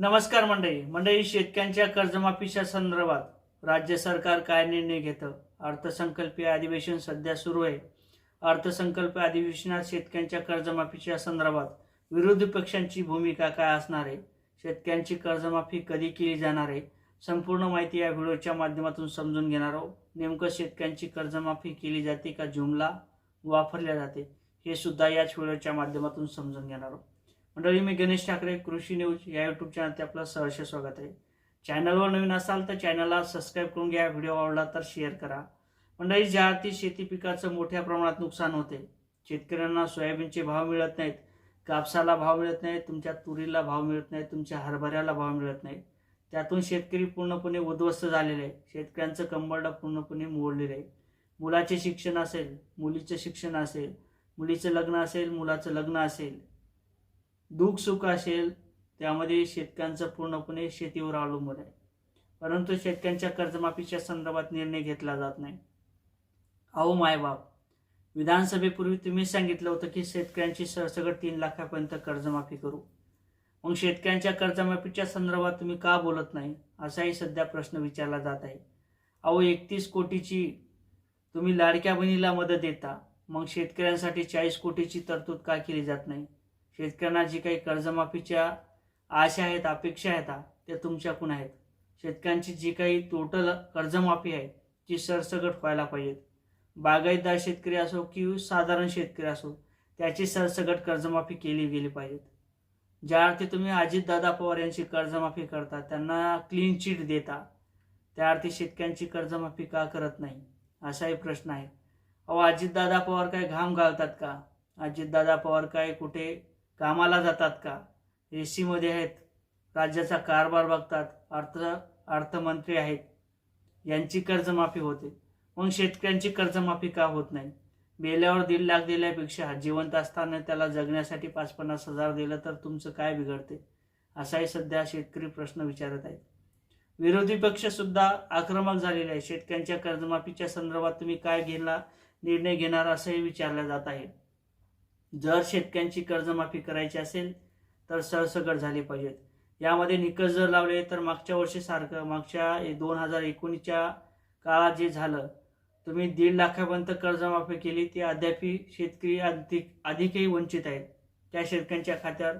नमस्कार मंडळी. मंडळी शेतकऱ्यांच्या कर्जमाफीच्या संदर्भात राज्य सरकार काय निर्णय घेतं? अर्थसंकल्पीय अधिवेशन सध्या सुरू आहे. अर्थसंकल्प अधिवेशनात शेतकऱ्यांच्या कर्जमाफीच्या संदर्भात विरोधी पक्षांची भूमिका काय असणार आहे? शेतकऱ्यांची कर्जमाफी कधी केली जाणार आहे? संपूर्ण माहिती या व्हिडिओच्या माध्यमातून समजून घेणार आहोत. नेमकं शेतकऱ्यांची कर्जमाफी केली जाते का? जुमला वापरल्या जाते. हे सुद्धा याच व्हिडिओच्या माध्यमातून समजून घेणार आहोत. मंडळी मी गणेश ठाकरे कृषी न्यूज या यूट्यूब चॅनलचे आपलं सहर्ष स्वागत आहे. चॅनलवर नवीन असाल तर चॅनलला सबस्क्राईब करून घ्या व्हिडिओ आवडला तर शेअर करा. मंडळी ज्या अर्थी शेती पिकाचं मोठ्या प्रमाणात नुकसान होते शेतकऱ्यांना सोयाबीनचे भाव मिळत नाहीत कापसाला भाव मिळत नाही तुमच्या तुरीला भाव मिळत नाही तुमच्या हरभऱ्याला भाव मिळत नाही त्यातून शेतकरी पूर्णपणे उद्ध्वस्त झालेले आहे शेतकऱ्यांचं कंबरडा पूर्णपणे मोडलेलं आहे. मुलाचे शिक्षण असेल मुलीचं शिक्षण असेल मुलीचं लग्न असेल मुलाचं लग्न असेल दुःख सुख असेल त्यामध्ये शेतकऱ्यांचं पूर्णपणे शेतीवर अवलंबून आहे. परंतु शेतकऱ्यांच्या कर्जमाफीच्या संदर्भात निर्णय घेतला जात नाही. अहो मायबाप विधानसभेपूर्वी तुम्ही सांगितलं होतं की शेतकऱ्यांची सरसगट तीन लाखापर्यंत कर्जमाफी करू. मग शेतकऱ्यांच्या कर्जमाफीच्या संदर्भात तुम्ही का बोलत नाही? असाही सध्या प्रश्न विचारला जात आहे. अहो एकतीस कोटीची तुम्ही लाडक्या बहिणीला मदत देता. मग शेतकऱ्यांसाठी चाळीस कोटीची तरतूद का केली जात नाही? शेतकऱ्यांना जी काही कर्जमाफीच्या आशा आहेत अपेक्षा आहेत त्या तुमच्याकडून आहेत. शेतकऱ्यांची जी काही टोटल कर्जमाफी आहे ती सरसगट व्हायला पाहिजेत बागायतदार शेतकरी असो की साधारण शेतकरी असो त्याची सरसगट कर्जमाफी केली गेली पाहिजेत ज्या अर्थी तुम्ही अजितदादा पवार यांची कर्जमाफी करता त्यांना क्लीन चिट देता त्या अर्थी शेतकऱ्यांची कर्जमाफी का करत नाही? असाही प्रश्न आहे. अहो अजितदादा पवार काय घाम घालतात का? अजितदादा पवार काय कुठे कामाला जातात का? ए सीमध्ये आहेत राज्याचा कारभार बघतात अर्थ अर्थमंत्री आहेत. यांची कर्जमाफी होते. मग शेतकऱ्यांची कर्जमाफी का होत नाही? मेल्यावर दीड लाख दिल्यापेक्षा जिवंत असताना त्याला जगण्यासाठी पाच पन्नास हजार दिलं तर तुमचं काय बिघडते? असाही सध्या शेतकरी प्रश्न विचारत आहेत. विरोधी पक्षसुद्धा आक्रमक झालेले आहे शेतकऱ्यांच्या कर्जमाफीच्या संदर्भात तुम्ही काय घेणार निर्णय घेणार असंही विचारलं जात आहे जर शेतकऱ्यांची कर्जमाफी करायची असेल तर सरसकट झाली पाहिजेत. यामध्ये निकष जर लावले तर मागच्या वर्षीसारखं मागच्या दोन हजार एकोणीसच्या काळात जे झालं तुम्ही दीड लाखापर्यंत कर्जमाफी केली ती अद्याप शेतकरी अधिक अधिकही वंचित आहेत. त्या शेतकऱ्यांच्या खात्यावर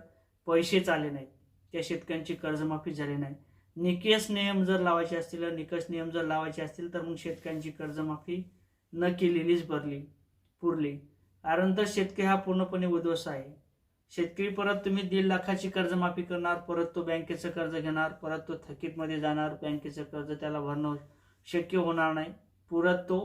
पैसेच आले नाहीत. त्या शेतकऱ्यांची कर्जमाफी झाली नाही. निकष नियम जर लावायचे असतील निकष नियम जर लावायचे असतील तर मग शेतकऱ्यांची कर्जमाफी न केलेलीच भरली पुरली. कारण तर शेतकरी हा पूर्णपणे उद्ध्वस्त आहे. शेतकरी परत तुम्ही दीड लाखाची कर्जमाफी करणार परत तो बँकेचं कर्ज घेणार परत तो थकीतमध्ये जाणार बँकेचं कर्ज त्याला भरणं शक्य होणार नाही. परत तो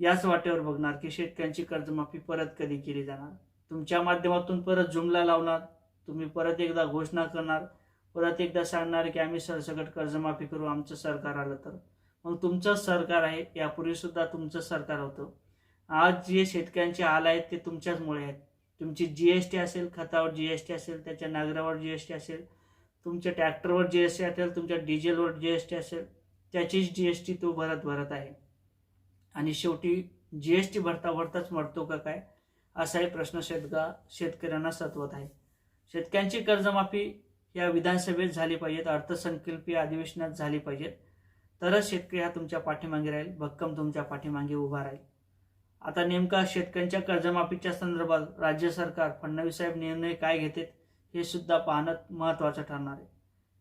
याच वाटेवर बघणार की शेतकऱ्यांची कर्जमाफी परत कधी केली जाणार. तुमच्या माध्यमातून परत जुमला लावणार तुम्ही परत एकदा घोषणा करणार परत एकदा सांगणार की आम्ही सरसकट कर्जमाफी करू आमचं सरकार आलं तर. मग तुमचं सरकार आहे यापूर्वी सुद्धा तुमचं सरकार होतं. आज जे शेतकऱ्यांचे हाल आहेत ते तुमच्याचमुळे आहेत. तुमची जी एस टी असेल खतावर जी एस टी असेल त्याच्या नागरावर जी एस टी असेल तुमच्या ट्रॅक्टरवर जी एस टी असेल तुमच्या डिझेलवर जी एस टी असेल त्याचीच जी एस टी तो भरत भरत आहे. आणि शेवटी जी एस टी भरता भरताच मरतो का काय? असाही प्रश्न शेतका शेतकऱ्यांना सतवत आहे. शेतकऱ्यांची कर्जमाफी या विधानसभेत झाली पाहिजेत अर्थसंकल्पीय अधिवेशनात झाली पाहिजेत. तरच शेतकरी हा तुमच्या पाठीमागे राहील भक्कम तुमच्या पाठीमागे उभा राहील. आता नेमका शेतकऱ्यांच्या कर्जमाफीच्या संदर्भात राज्य सरकार फडणवीस साहेब निर्णय काय घेतात हे सुद्धा पाहणं महत्त्वाचं ठरणार आहे.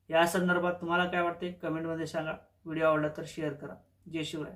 या संदर्भात तुम्हाला काय वाटते? कमेंटमध्ये सांगा. व्हिडिओ आवडला तर शेअर करा. जय शिवराय.